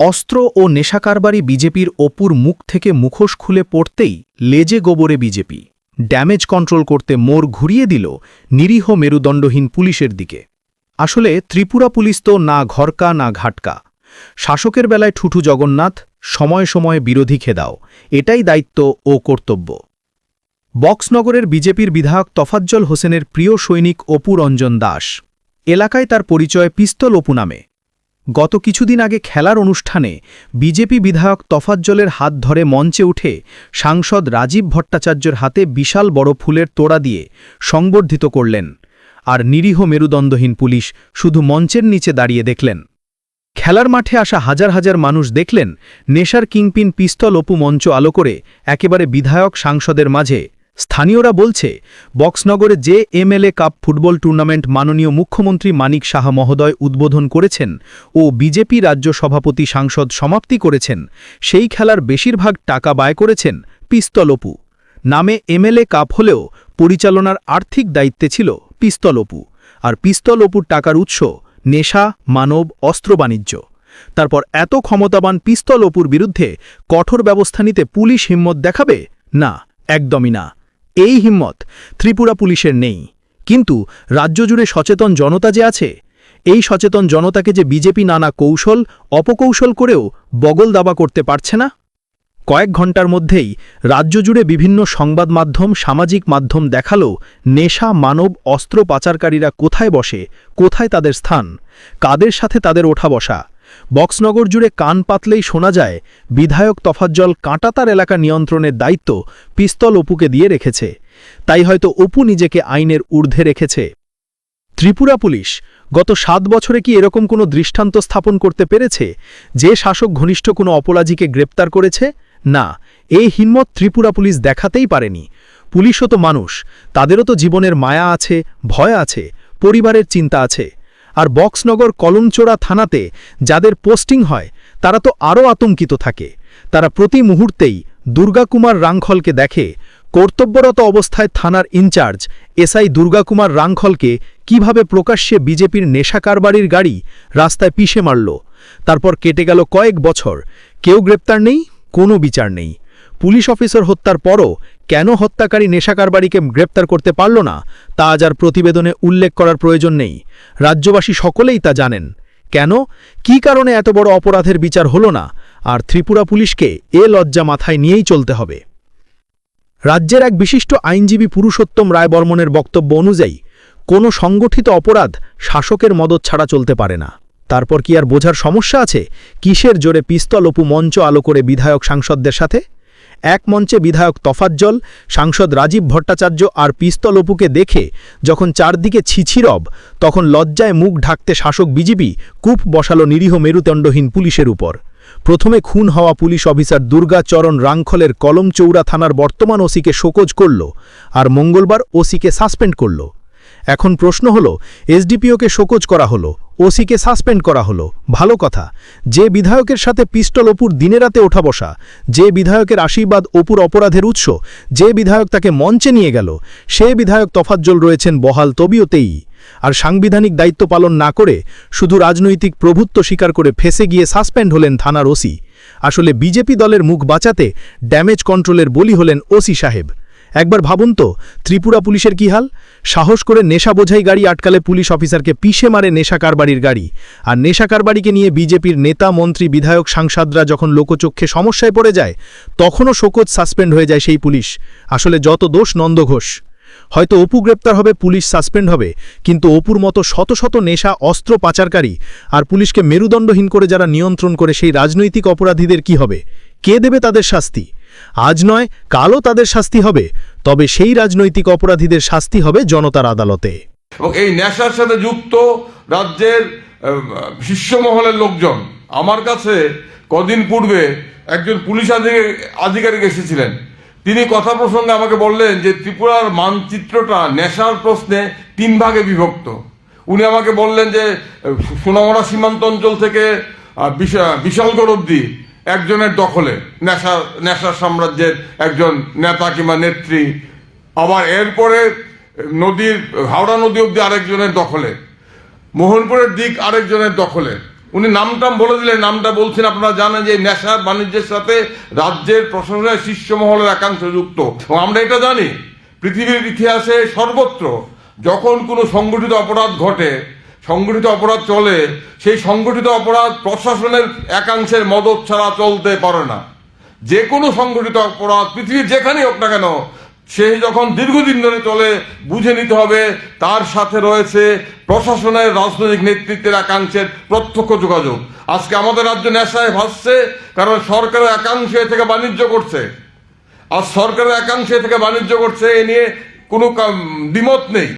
অস্ত্র ও নেশাকারবারি বিজেপির অপুর মুখ থেকে মুখোশ খুলে পড়তেই লেজে গোবরে বিজেপি। ড্যামেজ কন্ট্রোল করতে মোড় ঘুরিয়ে দিল নিরীহ মেরুদণ্ডহীন পুলিশের দিকে। আসলে ত্রিপুরা পুলিশ তো না ঘরকা, না ঘাটকা। শাসকের বেলায় ঠুঠু জগন্নাথ, সময়ে সময়ে বিরোধী খেদাও। এটাই দায়িত্ব ও কর্তব্য। বক্সনগরের বিজেপির বিধায়ক তফাজ্জল হোসেনের প্রিয় সৈনিক অপু রঞ্জন দাস। এলাকায় তার পরিচয় পিস্তল অপু নামে। গত কিছুদিন আগে খেলার অনুষ্ঠানে বিজেপি বিধায়ক তফাজ্জলের হাত ধরে মঞ্চে উঠে সাংসদ রাজীব ভট্টাচার্যের হাতে বিশাল বড় ফুলের তোড়া দিয়ে সংবর্ধিত করলেন আর নিরীহ মেরুদণ্ডহীন পুলিশ শুধু মঞ্চের নিচে দাঁড়িয়ে দেখলেন। খেলার মাঠে আসা হাজার হাজার মানুষ দেখলেন নেশার কিংপিন পিস্তল অপু মঞ্চ আলো করে একেবারে বিধায়ক সাংসদের মাঝে স্থানীয়রা বলছে, বক্সনগরে যে এমএলএ কাপ ফুটবল টুর্নামেন্ট মাননীয় মুখ্যমন্ত্রী মানিক সাহা মহোদয় উদ্বোধন করেছেন ও বিজেপি রাজ্য সভাপতি সাংসদ সমাপ্তি করেছেন। সেই খেলার বেশিরভাগ টাকা ব্যয় করেছেন পিস্তল অপু নামে এমএলএ কাপ হলেও পরিচালনার আর্থিক দায়িত্বে ছিল পিস্তল অপু আর পিস্তল অপুর টাকার উৎস নেশা, মানব, অস্ত্র বাণিজ্য। তারপর এত ক্ষমতাবান পিস্তল অপুর বিরুদ্ধে কঠোর ব্যবস্থা নিতে পুলিশ হিম্মত দেখাবে? না, একদমই না। এই হিম্মত ত্রিপুরা পুলিশের নেই। কিন্তু রাজ্য জুড়ে সচেতন জনতা যে আছে, এই সচেতন জনতাকে যে বিজেপি নানা কৌশল, অপকৌশল করেও বগল দাবা করতে পারছে না? কয়েক ঘণ্টার মধ্যেই রাজ্য জুড়ে বিভিন্ন সংবাদ মাধ্যম, সামাজিক মাধ্যম দেখাল নেশা, মানব, অস্ত্র পাচারকারীরা কোথায় বসে, কোথায় তাদের স্থান, কাদের সাথে তাদের ওঠা বসা। বক্সনগর জুড়ে কান পাতলেই শোনা যায়, বিধায়ক তফাজ্জল কাঁটাতার এলাকা নিয়ন্ত্রণের দায়িত্ব পিস্তল অপুকে দিয়ে রেখেছে। তাই হয়তো অপু নিজেকে আইনের ঊর্ধ্বে রেখেছে। ত্রিপুরা পুলিশ, গত সাত বছরে কি এরকম কোনো দৃষ্টান্ত স্থাপন করতে পেরেছে? যে শাসক ঘনিষ্ঠ কোনো অপরাধীকে গ্রেপ্তার করেছে? না, এই হিম্মত ত্রিপুরা পুলিশ দেখাতেই পারেনি। পুলিশও তো মানুষ, তাদেরও তো জীবনের মায়া আছে, ভয় আছে, পরিবারের চিন্তা আছে। আর বক্সনগর কলমচোড়া থানাতে যাদের পোস্টিং হয়, তারা তো আরও আতঙ্কিত থাকে। তারা প্রতি মুহূর্তেই দুর্গাকুমার রাংখলকে দেখে, কর্তব্যরত অবস্থায় থানার ইনচার্জ এসআই দুর্গাকুমার রাংখলকে কীভাবে প্রকাশ্যে বিজেপির নেশা কারবারির গাড়ি রাস্তায় পিষে মারল, তারপর কেটে গেল কয়েক বছর, কেউ গ্রেপ্তার নেই, কোনো বিচার নেই। পুলিশ অফিসার হত্যার পরও কেন হত্যাকারী নেশাকারবাড়িকে গ্রেপ্তার করতে পারল না, তা আজ আর প্রতিবেদনে উল্লেখ করার প্রয়োজন নেই। রাজ্যবাসী সকলেই তা জানেন। কেন? কি কারণে এত বড় অপরাধের বিচার হল না? আর ত্রিপুরা পুলিশকে এ লজ্জা মাথায় নিয়েই চলতে হবে। রাজ্যের এক বিশিষ্ট আইনজীবী পুরুষোত্তম রায় বর্মনের বক্তব্য অনুযায়ী, কোনো সংগঠিত অপরাধ শাসকের মদত ছাড়া চলতে পারে না। তারপর কি আর বোঝার সমস্যা আছে? কিসের জোরে পিস্তল অপু মঞ্চ আলো করে বিধায়ক সাংসদদের সাথে? এক মঞ্চে বিধায়ক তফাজ্জল সাংসদ রাজীব ভট্টাচার্য আর পিস্তল অপুকে দেখে যখন চারদিকে ছিছিরব, তখন লজ্জায় মুখ ঢাকতে শাসক বিজেপি কূপ বসালো নিরীহ মেরুদণ্ডহীন পুলিশের উপর। প্রথমে খুন হওয়া পুলিশ অফিসার দুর্গাচরণ রাংখলের কলমচৌড়া থানার বর্তমান ওসিকে শোকজ করল আর মঙ্গলবার ওসিকে সাসপেন্ড করল। এখন প্রশ্ন হল, এসডিপিওকে শোকজ করা হলো ওসিকে সাসপেন্ড করা হলো। ভালো কথা। যে বিধায়কের সাথে পিস্টল অপুর দিনেরাতে ওঠা বসা, যে বিধায়কের আশীর্বাদ অপুর অপরাধের উৎস, যে বিধায়ক তাকে মঞ্চে নিয়ে গেল, সে বিধায়ক তফাজ্জল রয়েছেন বহাল তবিয়তেই। আর সাংবিধানিক দায়িত্ব পালন না করে শুধু রাজনৈতিক প্রভুত্ব স্বীকার করে ফেসে গিয়ে সাসপেন্ড হলেন থানার ওসি। আসলে বিজেপি দলের মুখ বাঁচাতে ড্যামেজ কন্ট্রোলের বলি হলেন ওসি সাহেব। একবার ভাবুন তো, ত্রিপুরা পুলিশের কি হাল? সাহস করে নেশা বোঝাই গাড়ি আটকালে পুলিশ অফিসারকে পিষে মারে নেশা কারবারির গাড়ি। আর নেশা কারবারিকে নিয়ে বিজেপির নেতা, মন্ত্রী, বিধায়ক, সাংসদরা যখন লোকচক্ষে সমস্যায় পড়ে যায়, তখনও শোকজ সাসপেন্ড হয়ে যায় সেই পুলিশ। আসলে যত দোষ নন্দঘোষ হয়তো অপু গ্রেপ্তার হবে, পুলিশ সাসপেন্ড হবে, কিন্তু অপুর মতো শত শত নেশা, অস্ত্র পাচারকারী আর পুলিশকে মেরুদণ্ডহীন করে যারা নিয়ন্ত্রণ করে সেই রাজনৈতিক অপরাধীদের কি হবে? কে দেবে তাদের শাস্তি? আজ নয় কালও তাদের শাস্তি হবে তবে সেই রাজনৈতিক অপরাধীদের শাস্তি হবে জনতার আদালতে। এবং এই নেশার সাথে যুক্ত রাজ্যের আহ, শীর্ষমহলের লোকজন আমার কাছে কদিন পূর্বে একজন পুলিশ আধিকারিক এসেছিলেন। তিনি কথা প্রসঙ্গে আমাকে বললেন যে ত্রিপুরার মানচিত্রটা নেশার প্রশ্নে তিন ভাগে বিভক্ত। উনি আমাকে বললেন যে সোনামরা সীমান্ত অঞ্চল থেকে বিশালগড় অব্দি একজনের দখলে, নেশা নেশার সাম্রাজ্যের একজন নেতা কিংবা নেত্রী। আবার এরপরে নদীর, হাওড়া নদী অব্দি আরেকজনের দখলে। মোহনপুরের দিক আরেকজনের দখলে। উনি নামটাম বলে দিলেন, নামটা বলছেন, আপনারা জানেন যে নেশা বাণিজ্যের সাথে রাজ্যের প্রশাসনের শীর্ষ মহলের একাংশ যুক্ত। আমরা এটা জানি, পৃথিবীর ইতিহাসে সর্বত্র যখন কোনো সংগঠিত অপরাধ ঘটে সংগঠিত অপরাধ চলে, সেই সংগঠিত অপরাধ প্রশাসনের একাংশের মদত ছাড়া চলতে পারে না। যে কোনো সংগঠিত অপরাধ, পৃথিবীর যেখানেই হোক না কেন, সে যখন দীর্ঘদিন ধরে চলে, বুঝে নিতে হবে তার সাথে রয়েছে প্রশাসনের রাজনৈতিক নেতৃত্বের একাংশের প্রত্যক্ষ যোগাযোগ। আজকে আমাদের রাজ্য নেশায় ভাসছে, কারণ সরকারের একাংশ থেকে বাণিজ্য করছে। আর সরকারের একাংশ থেকে বাণিজ্য করছে, এ নিয়ে কোনো দ্বিমত নেই।